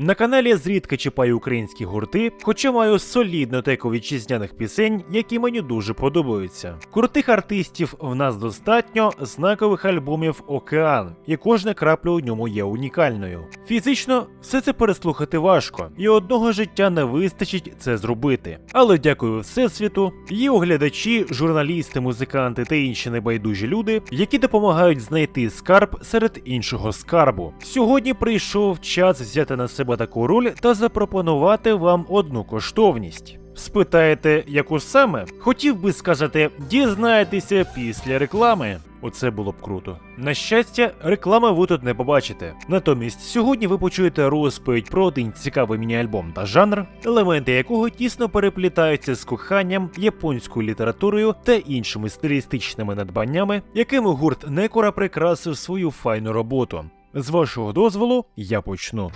На каналі зрідка чіпаю українські гурти, хоча маю солідну теку вітчизняних пісень, які мені дуже подобаються. Крутих артистів в нас достатньо, знакових альбомів океан, і кожна крапля у ньому є унікальною. Фізично все це переслухати важко, і одного життя не вистачить це зробити. Але дякую Всесвіту, є оглядачі, журналісти, музиканти та інші небайдужі люди, які допомагають знайти скарб серед іншого скарбу. Сьогодні прийшов час взяти на себе таку роль та запропонувати вам одну коштовність. Спитаєте, яку саме? Хотів би сказати, дізнаєтеся після реклами. Оце було б круто. На щастя, реклами ви тут не побачите. Натомість, сьогодні ви почуєте розповідь про один цікавий міні-альбом та жанр, елементи якого тісно переплітаються з коханням, японською літературою та іншими стилістичними надбаннями, якими гурт Некора прикрасив свою файну роботу. З вашого дозволу я почну.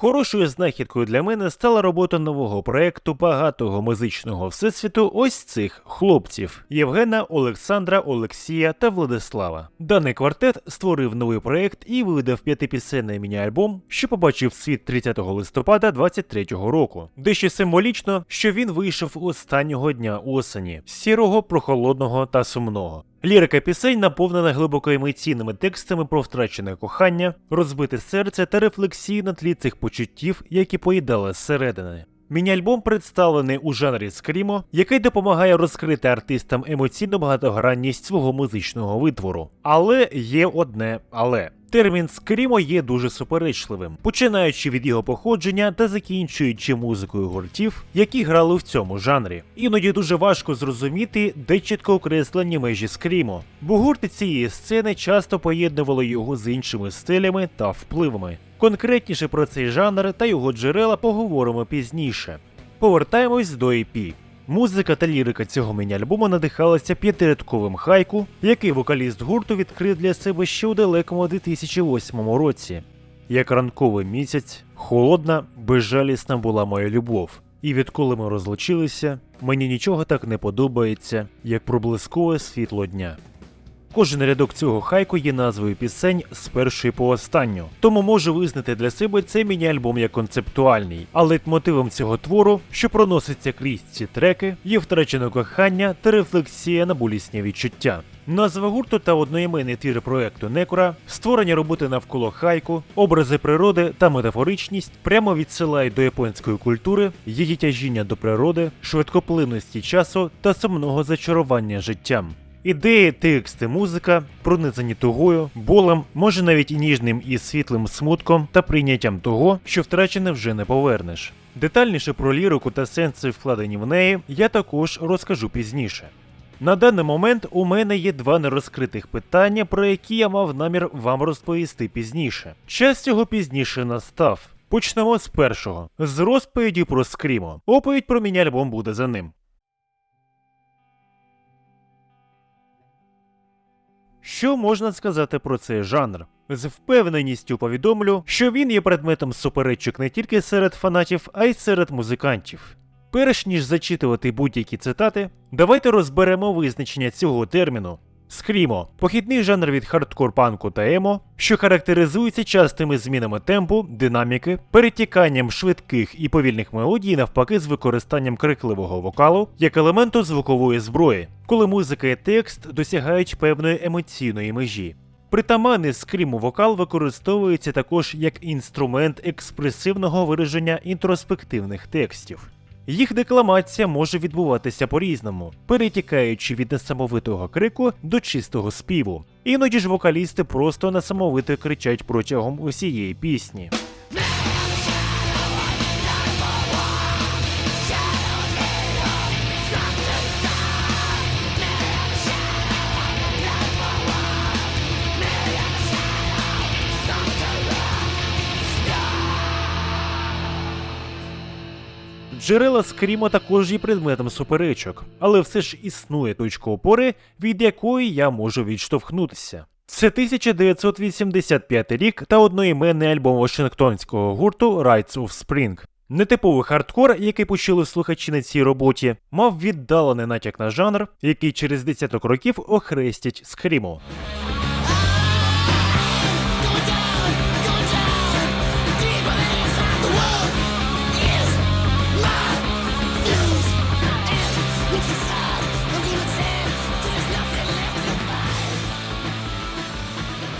Хорошою знахідкою для мене стала робота нового проекту багатого музичного всесвіту ось цих хлопців Євгена, Олександра, Олексія та Владислава. Даний квартет створив новий проект і видав п'ятипісенний міні-альбом, що побачив світ 30 листопада 23-го року. Дещо символічно, що він вийшов останнього дня осені, сірого, прохолодного та сумного. Лірика пісень наповнена глибоко емоційними текстами про втрачене кохання, розбите серце та рефлексії на тлі цих почуттів, які поїдали зсередини. Міні-альбом представлений у жанрі скрімо, який допомагає розкрити артистам емоційну багатогранність свого музичного витвору. Але є одне але. Термін скрімо є дуже суперечливим, починаючи від його походження та закінчуючи музикою гуртів, які грали в цьому жанрі. Іноді дуже важко зрозуміти, де чітко окреслені межі скрімо, бо гурти цієї сцени часто поєднували його з іншими стилями та впливами. Конкретніше про цей жанр та його джерела поговоримо пізніше. Повертаємось до EP. Музика та лірика цього міні-альбому надихалася п'ятирядковим хайку, який вокаліст гурту відкрив для себе ще у далекому 2008 році. Як ранковий місяць, холодна, безжалісна була моя любов. І відколи ми розлучилися, мені нічого так не подобається, як проблискове світло дня. Кожен рядок цього хайку є назвою пісень з першої по останню, тому можу визнати для себе цей міні-альбом як концептуальний, а лейтмотивом цього твору, що проноситься крізь ці треки, є втрачене кохання та рефлексія на болісні відчуття. Назва гурту та одноіменний твір проекту Некора, створення роботи навколо хайку, образи природи та метафоричність прямо відсилають до японської культури, її тяжіння до природи, швидкоплинності часу та сумного зачарування життям. Ідеї, тексти, музика пронизані тугою, болем, може навіть і ніжним і світлим смутком та прийняттям того, що втрачене вже не повернеш. Детальніше про лірику та сенси, вкладені в неї, я також розкажу пізніше. На даний момент у мене є два нерозкритих питання, про які я мав намір вам розповісти пізніше. Час цього пізніше настав. Почнемо з першого з розповіді про скрімо. Оповідь про міні-альбом буде за ним. Що можна сказати про цей жанр? З впевненістю повідомлю, що він є предметом суперечок не тільки серед фанатів, а й серед музикантів. Перш ніж зачитувати будь-які цитати, давайте розберемо визначення цього терміну. Скрімо похідний жанр від хардкор панку та емо, що характеризується частими змінами темпу, динаміки, перетіканням швидких і повільних мелодій, навпаки, з використанням крикливого вокалу як елементу звукової зброї, коли музика і текст досягають певної емоційної межі. Притаманний скріму вокал використовується також як інструмент експресивного вираження інтроспективних текстів. Їх декламація може відбуватися по-різному, перетікаючи від несамовитого крику до чистого співу. Іноді ж вокалісти просто несамовито кричать протягом усієї пісні. Джерела скрімо також є предметом суперечок, але все ж існує точка опори, від якої я можу відштовхнутися. Це 1985 рік та одноіменний альбом Вашингтонського гурту Rights of Spring. Нетиповий хардкор, який почули слухачі на цій роботі, мав віддалений натяк на жанр, який через десяток років охрестять скрімо.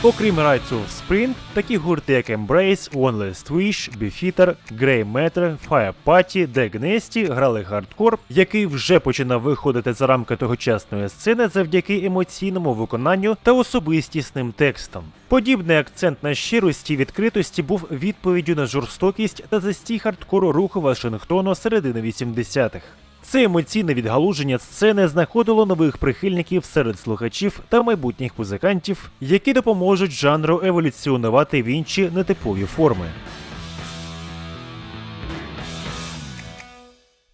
Окрім Rights of Spring, такі гурти, як Embrace, One Last Wish, Beefeater, Grey Matter, Fire Party, The Gnasty грали хардкор, який вже починав виходити за рамки тогочасної сцени завдяки емоційному виконанню та особистісним текстам. Подібний акцент на щирості і відкритості був відповіддю на жорстокість та застій хардкору руху Вашингтону середини 80-х. Це емоційне відгалуження сцени знаходило нових прихильників серед слухачів та майбутніх музикантів, які допоможуть жанру еволюціонувати в інші нетипові форми.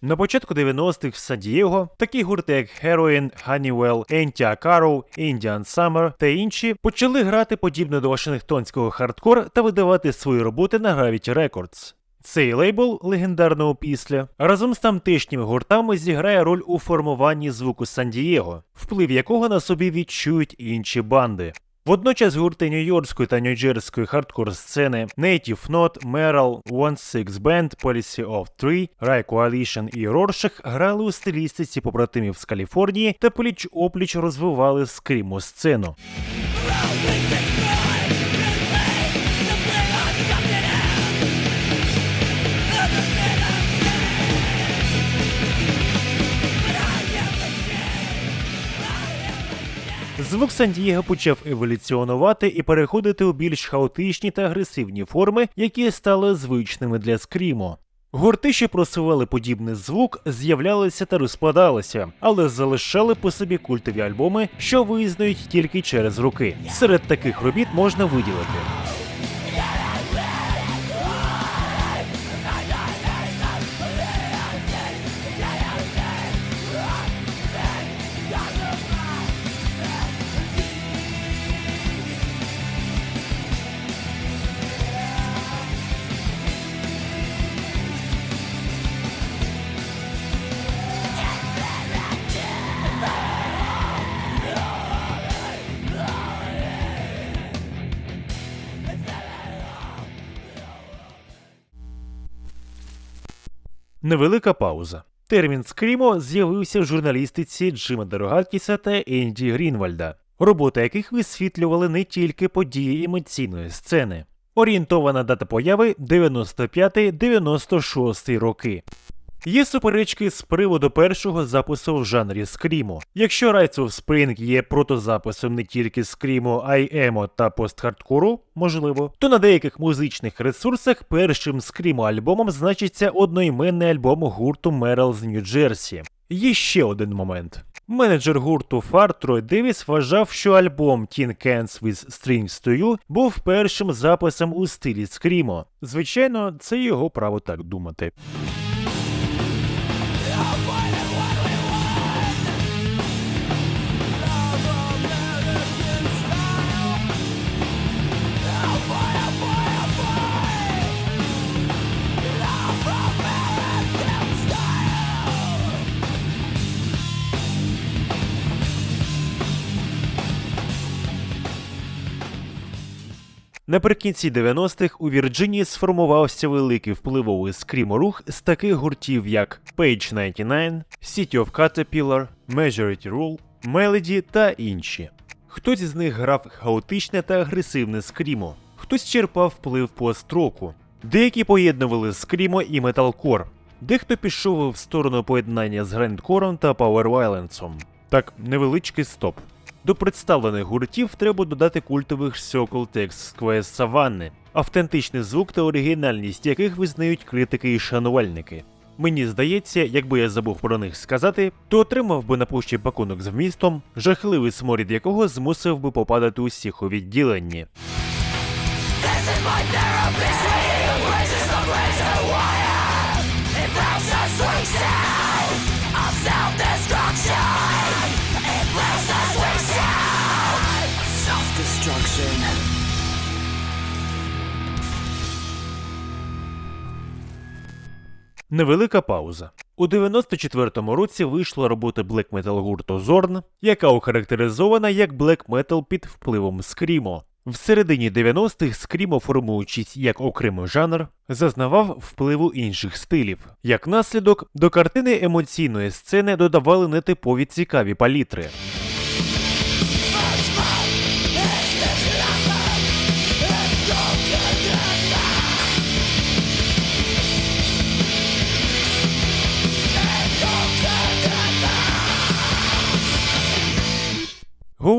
На початку 90-х в Сан-Дієго такі гурти, як Heroin, Honeywell, Anti-Acaro, Indian Summer та інші почали грати подібно до вашингтонського хардкор та видавати свої роботи на Gravity Records. Цей лейбл легендарного після разом з тамтешніми гуртами зіграє роль у формуванні звуку Сан-Дієго, вплив якого на собі відчують інші банди. Водночас гурти нью-йоркської та нью-джерської хардкор сцени Native Note, Meral, One Six Band, Policy of Three, Rai Coalition і Rorschach грали у стилістиці побратимів з Каліфорнії та пліч опліч розвивали скрімо сцену. Звук Сан-Дієго почав еволюціонувати і переходити у більш хаотичні та агресивні форми, які стали звичними для скрімо. Гурти, що просували подібний звук, з'являлися та розпадалися, але залишали по собі культові альбоми, що визнають тільки через роки. Серед таких робіт можна виділити. Невелика пауза. Термін скрімо з'явився в журналістиці Джима Дорогатіса та Енді Грінвальда, роботи яких висвітлювали не тільки події емоційної сцени. Орієнтована дата появи 95-96 роки. Є суперечки з приводу першого запису в жанрі скрімо. Якщо Rights of Spring є протозаписом не тільки скрімо, а й емо та постхардкору, можливо, то на деяких музичних ресурсах першим скрімо альбомом значиться одноіменний альбом гурту Мерл з Нью-Джерсі. Є ще один момент. Менеджер гурту Фар Трой Девіс вважав, що альбом Teen Cans with Strings to You був першим записом у стилі скрімо. Звичайно, це його право так думати. Наприкінці 90-х у Вірджинії сформувався великий впливовий скріморух з таких гуртів, як Page 99, City of Caterpillar, Majority Rule, Melody та інші. Хтось з них грав хаотичне та агресивне скрімо, хтось черпав вплив пост-року. Деякі поєднували скрімо і металкор. Дехто пішов в сторону поєднання з грандкором та пауервайленсом. Так, невеличкий стоп. До представлених гуртів треба додати культових Circle Text Quest Саванни, автентичний звук та оригінальність яких визнають критики і шанувальники. Мені здається, якби я забув про них сказати, то отримав би на пущі пакунок з вмістом, жахливий сморід якого змусив би попадати усіх у відділенні. This is my. Невелика пауза. У 94-му році вийшла робота блек метал гурту Зорн, яка охарактеризована як блек метал під впливом скрімо. В середині 90-х скрімо, формуючись як окремий жанр, зазнавав впливу інших стилів. Як наслідок, до картини емоційної сцени додавали нетипові цікаві палітри.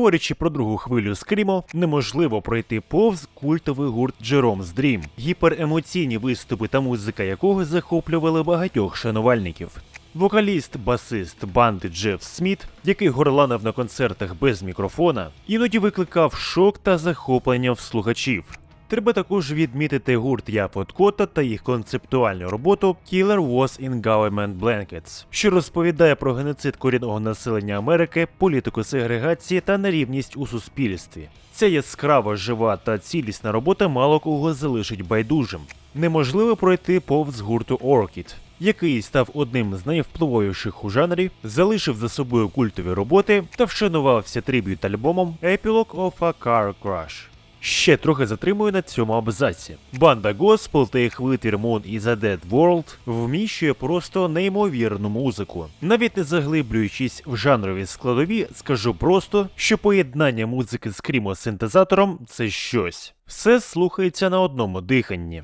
Говорячи про другу хвилю скрімо, неможливо пройти повз культовий гурт Jerome's Dream, гіперемоційні виступи та музика якого захоплювали багатьох шанувальників. Вокаліст, басист банди Джеф Сміт, який горланив на концертах без мікрофона, іноді викликав шок та захоплення в слухачів. Треба також відмітити гурт Яфот Кота та їх концептуальну роботу Killer Was in Government Blankets, що розповідає про геноцид корінного населення Америки, політику сегрегації та нерівність у суспільстві. Ця яскрава, жива та цілісна робота мало кого залишить байдужим. Неможливо пройти повз гурту Orchid, який став одним з найвпливовіших у жанрі, залишив за собою культові роботи та вшанувався триб'ют альбомом Epilogue of a Car Crash. Ще трохи затримую на цьому абзаці. Банда Госпел та їх витвір Moon і The Dead World вміщує просто неймовірну музику. Навіть не заглиблюючись в жанрові складові, скажу просто, що поєднання музики з крімо-синтезатором це щось. Все слухається на одному диханні.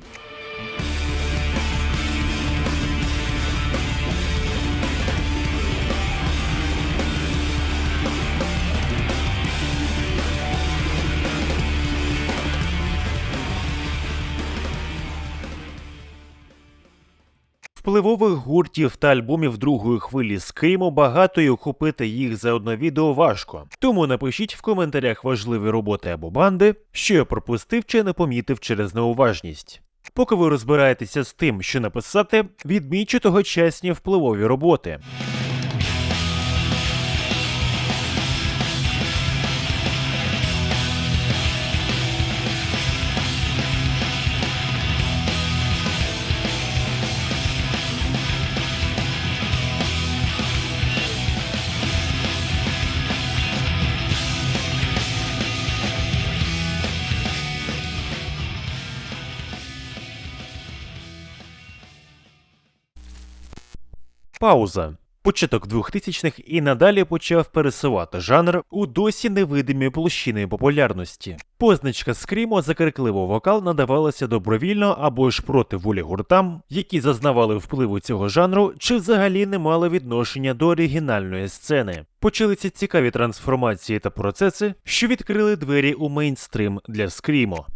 Впливових гуртів та альбомів другої хвилі скриму багато і охопити їх за одне відео важко. Тому напишіть в коментарях важливі роботи або банди, що я пропустив чи не помітив через неуважність. Поки ви розбираєтеся з тим, що написати, відмічу тогочасні впливові роботи. Пауза. Початок 2000-х і надалі почав пересувати жанр у досі невидимі площини популярності. Позначка скрімо за крикливий вокал надавалася добровільно або ж проти волі гуртам, які зазнавали впливу цього жанру, чи взагалі не мали відношення до оригінальної сцени. Почалися цікаві трансформації та процеси, що відкрили двері у мейнстрим для скрімо.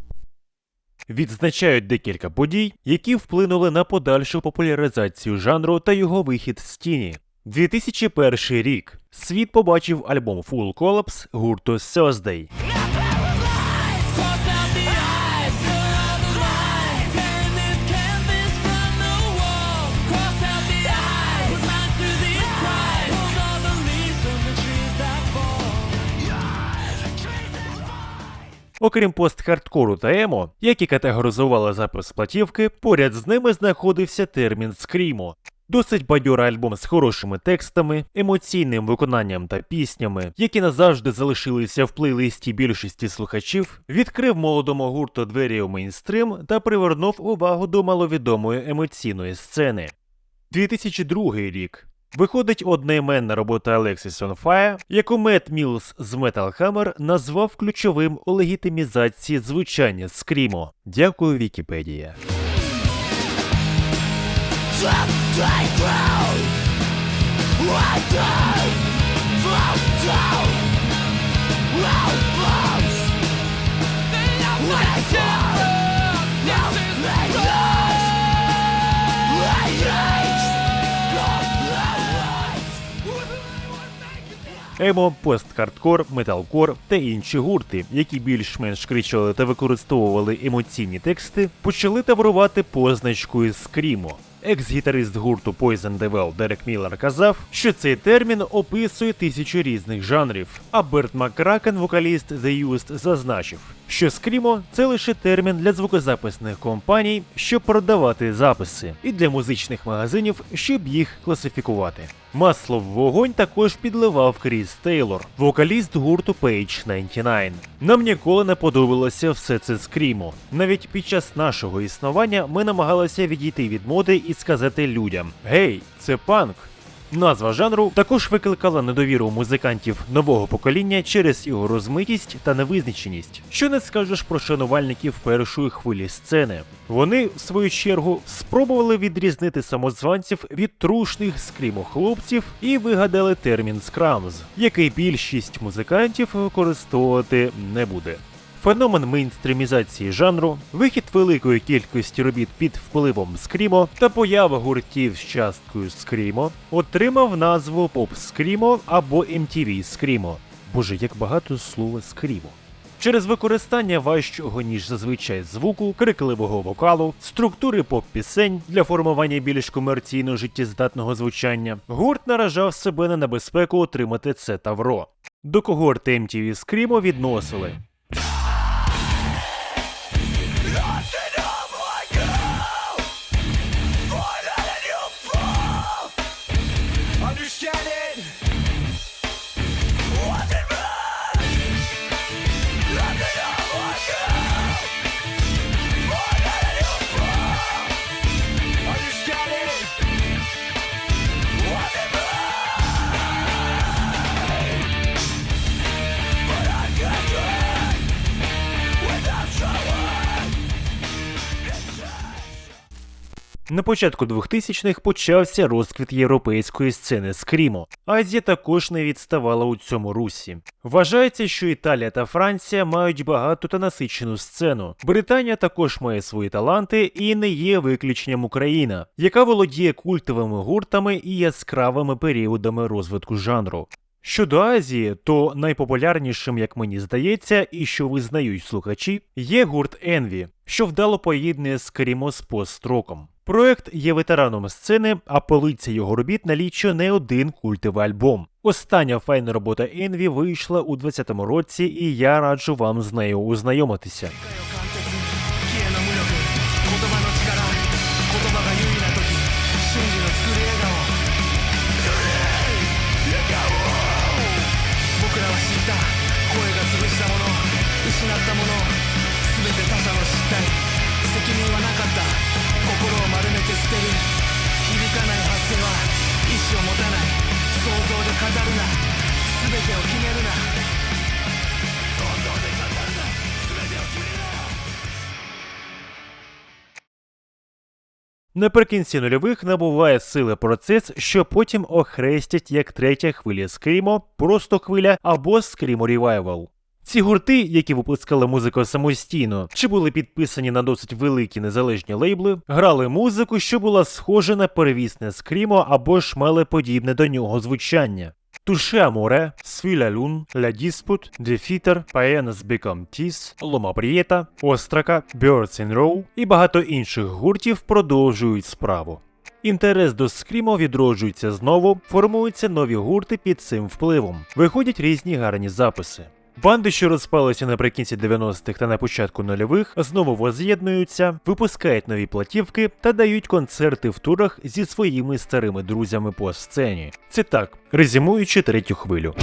Відзначають декілька подій, які вплинули на подальшу популяризацію жанру та його вихід з тіні. 2001 рік світ побачив альбом Full Collapse гурту Thursday. Окрім пост-хардкору та емо, які категоризували запис платівки, поряд з ними знаходився термін скрімо. Досить бадьорий альбом з хорошими текстами, емоційним виконанням та піснями, які назавжди залишилися в плейлисті більшості слухачів, відкрив молодому гурту двері у мейнстрим та привернув увагу до маловідомої емоційної сцени. 2002 рік. Виходить одноіменна робота Alexis on Fire, яку Мет Мілс з Metal Hammer назвав ключовим у легітимізації звучання скрімо. Дякую, Вікіпедія. Drop, Емо, пост-хардкор, металкор та інші гурти, які більш-менш кричали та використовували емоційні тексти, почали таврувати позначкою скрімо. Екс-гітарист гурту Poison Well Дерек Міллер казав, що цей термін описує тисячу різних жанрів. А Берт Маккракен, вокаліст The Used, зазначив, що скрімо це лише термін для звукозаписних компаній, щоб продавати записи, і для музичних магазинів, щоб їх класифікувати. Масло в вогонь також підливав Кріс Тейлор, вокаліст гурту Page 99. Нам ніколи не подобалося все це скрімо. Навіть під час нашого існування ми намагалися відійти від моди і сказати людям: Гей, це панк. Назва жанру також викликала недовіру музикантів нового покоління через його розмитість та невизначеність. Що не скажеш про шанувальників першої хвилі сцени. Вони, в свою чергу, спробували відрізнити самозванців від трушних скрімохлопців і вигадали термін скрамз, який більшість музикантів використовувати не буде. Феномен мейнстрімізації жанру, вихід великої кількості робіт під впливом скрімо та поява гуртів з часткою скрімо отримав назву поп скрімо або MTV скрімо. Боже, як багато слова скрімо. Через використання важчого, ніж зазвичай звуку, крикливого вокалу, структури поп-пісень для формування більш комерційно життєздатного звучання, гурт наражав себе на небезпеку отримати це тавро. До когорти MTV Screamo відносили На початку 2000-х почався розквіт європейської сцени скрімо. Азія також не відставала у цьому русі. Вважається, що Італія та Франція мають багату та насичену сцену. Британія також має свої таланти і не є виключенням Україна, яка володіє культовими гуртами і яскравими періодами розвитку жанру. Щодо Азії, то найпопулярнішим, як мені здається, і що визнають слухачі, є гурт Envy, що вдало поєднує з пост-роком. Проект є ветераном сцени, а полиця його робіт налічує не один культовий альбом. Остання файна робота Енві вийшла у 2020 році, і я раджу вам з нею ознайомитися. Наприкінці нульових набуває сили процес, що потім охрестять як третя хвиля скрімо, просто хвиля або скрімо ревайвал. Ці гурти, які випускали музику самостійно, чи були підписані на досить великі незалежні лейбли, грали музику, що була схожа на перевісне скрімо або ж мали подібне до нього звучання. La Lune, La Dispute, Defeater, Paenas Become Tease, Loma Острака, Birds in Row і багато інших гуртів продовжують справу. Інтерес до скрімо відроджується знову, формуються нові гурти під цим впливом, виходять різні гарні записи. Банди, що розпалися наприкінці 90-х та на початку нульових, знову воз'єднуються, випускають нові платівки та дають концерти в турах зі своїми старими друзями по сцені. Це так, резюмуючи третю хвилю.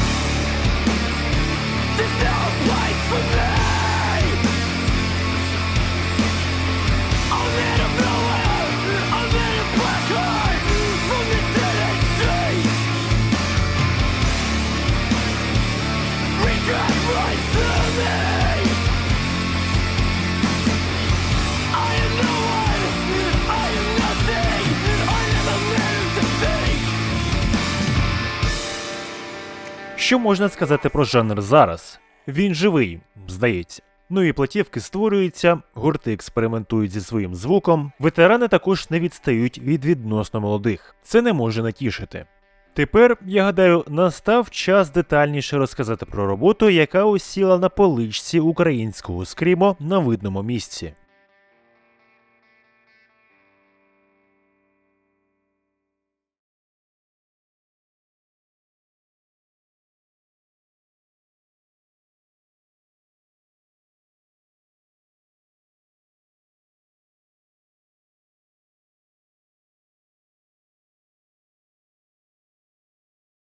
Що можна сказати про жанр зараз? Він живий, здається. Нові платівки створюються, гурти експериментують зі своїм звуком, ветерани також не відстають від відносно молодих. Це не може натішити. Тепер, я гадаю, настав час детальніше розказати про роботу, яка осіла на поличці українського скрімо на видному місці.